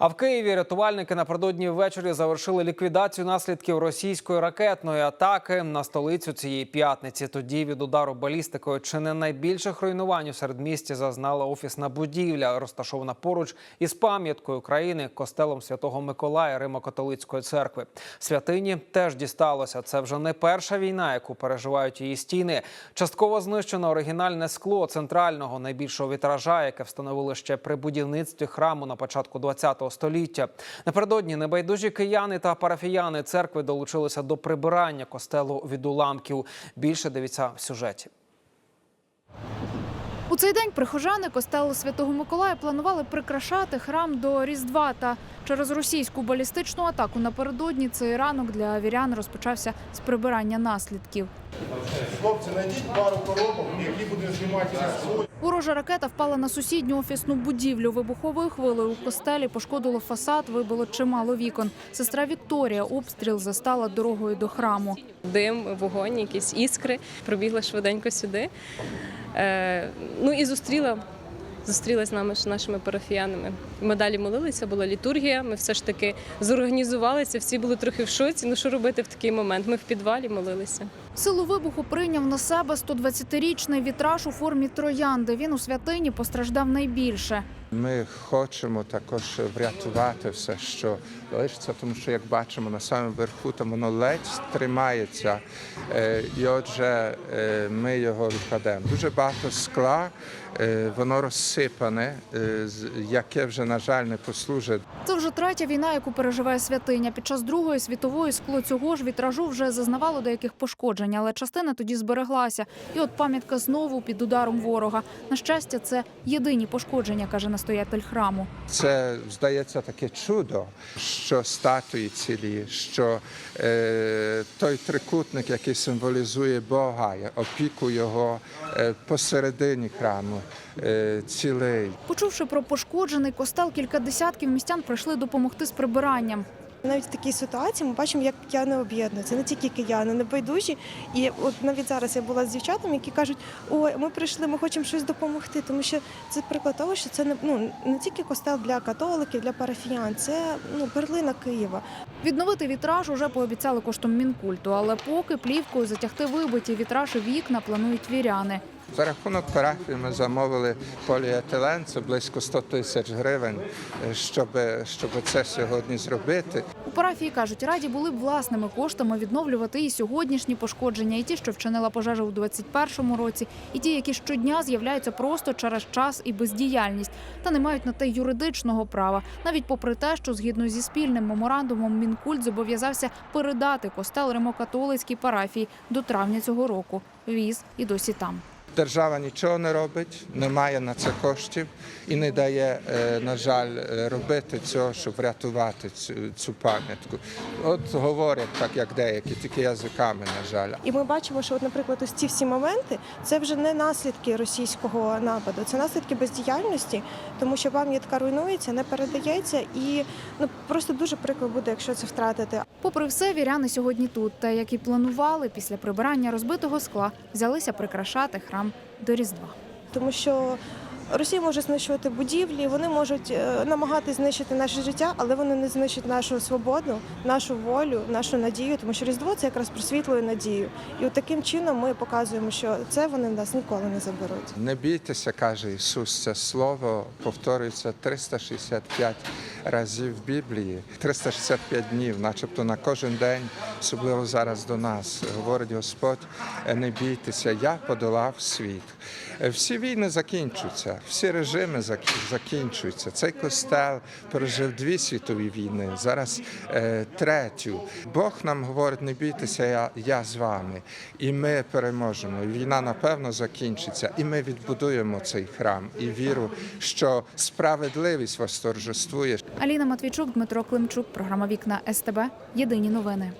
А в Києві рятувальники напередодні ввечері завершили ліквідацію наслідків російської ракетної атаки на столицю цієї п'ятниці. Тоді від удару балістикою чи не найбільших руйнувань у середмісті зазнала офісна будівля, розташована поруч із пам'яткою країни костелом святого Миколая Римо-католицької церкви. Святині теж дісталося. Це вже не перша війна, яку переживають її стіни. Частково знищено оригінальне скло центрального найбільшого вітража, яке встановили ще при будівництві храму на початку ХХ століття. Напередодні небайдужі кияни та парафіяни церкви долучилися до прибирання костелу від уламків. Більше дивіться в сюжеті. У цей день прихожани костелу Святого Миколая планували прикрашати храм до Різдва. Та через російську балістичну атаку напередодні цей ранок для вірян розпочався з прибирання наслідків. Хлопці, знайдіть пару коробок, які будемо знімати свої. Ворожа ракета впала на сусідню офісну будівлю. Вибуховою хвилею у костелі пошкодило фасад, вибило чимало вікон. Сестра Вікторія обстріл застала дорогою до храму. дим, вогонь, якісь іскри. Пробігла швиденько сюди. Е, ну і зустріла. Зустрілася з нами з нашими парафіянами. Ми далі молилися, була літургія. Ми все ж таки зорганізувалися. Всі були трохи в шоці. Ну що робити в такий момент? Ми в підвалі молилися. Силу вибуху прийняв на себе 120-річний вітраж у формі троянди. Він у святині постраждав найбільше. Ми хочемо також врятувати все, що лишиться, тому що, як бачимо, на самому верху там воно ледь тримається, Е, і отже, е, ми його відкладемо. Дуже багато скла, е, воно розсипане, яке вже, на жаль, не послужить Це вже третя війна, яку переживає святиня. Під час Другої світової скло цього ж вітражу вже зазнавало деяких пошкоджень, але частина тоді збереглася. І от пам'ятка знову під ударом ворога. На щастя, це єдині пошкодження, каже настоятель храму. Це здається таке чудо, що статуї цілі, що е, той трикутник, який символізує Бога, опіку його е, посередині храму, е, цілий. Почувши про пошкоджений костел, кілька десятків містян прийшли допомогти з прибиранням. Навіть в такій ситуації ми бачимо, як кияни об'єднуються, не тільки кияни, небайдужі. І от навіть зараз я була з дівчатами, які кажуть, ой, ми прийшли, ми хочемо щось допомогти, тому що це приклад того, що це не ну не тільки костел для католиків, для парафіян, це ну перлина Києва. Відновити вітраж уже пообіцяли коштом мінкульту, але поки плівкою затягти вибиті вітраж і вікна планують віряни. За рахунок парафії ми замовили поліетилен, це близько 100 тисяч гривень, е, щоб, щоб це сьогодні зробити. У парафії кажуть, раді були б власними коштами відновлювати і сьогоднішні пошкодження, і ті, що вчинила пожежа у 21-му році, і ті, які щодня з'являються просто через час і бездіяльність, та не мають на те юридичного права, навіть попри те, що згідно зі спільним меморандумом Мінкульт зобов'язався передати костел Римокатолицькій парафії до травня цього року. Віз і досі там. Держава нічого не робить, не має на це коштів і не дає, е, на жаль, е, робити цього, щоб врятувати цю, цю пам'ятку. От говорять так, як деякі, тільки язиками, на жаль. І ми бачимо, що, от, наприклад, ось ці всі моменти це вже не наслідки російського нападу, це наслідки бездіяльності, тому що пам'ятка руйнується, не передається, і ну просто дуже прикро буде, якщо це втратити. Попри все, віряни сьогодні тут, та як і планували, після прибирання розбитого скла взялися прикрашати храм до Різдва. тому що Росія може знищувати будівлі, вони можуть е, намагатись знищити наше життя, але вони не знищать нашу свободу, нашу волю, нашу надію, тому що Різдво це якраз просвітлює надію. І от таким чином ми показуємо, що це вони нас ніколи не заберуть. Не бійтеся, каже Ісус, це слово повторюється 365 разів в Біблії, 365 днів, начебто на кожен день, особливо зараз до нас, говорить Господь, не бійтеся, я подолав світ. Всі війни закінчуються, всі режими зак- закінчуються. Цей костел пережив дві світові війни, зараз е, третю. Бог нам говорить, не бійтеся, я, я з вами. І ми переможемо. Війна, напевно, закінчиться. І ми відбудуємо цей храм. І віру, що справедливість восторжествує. Аліна Матвійчук, Дмитро Климчук, програма Вікна СТБ. Єдині новини.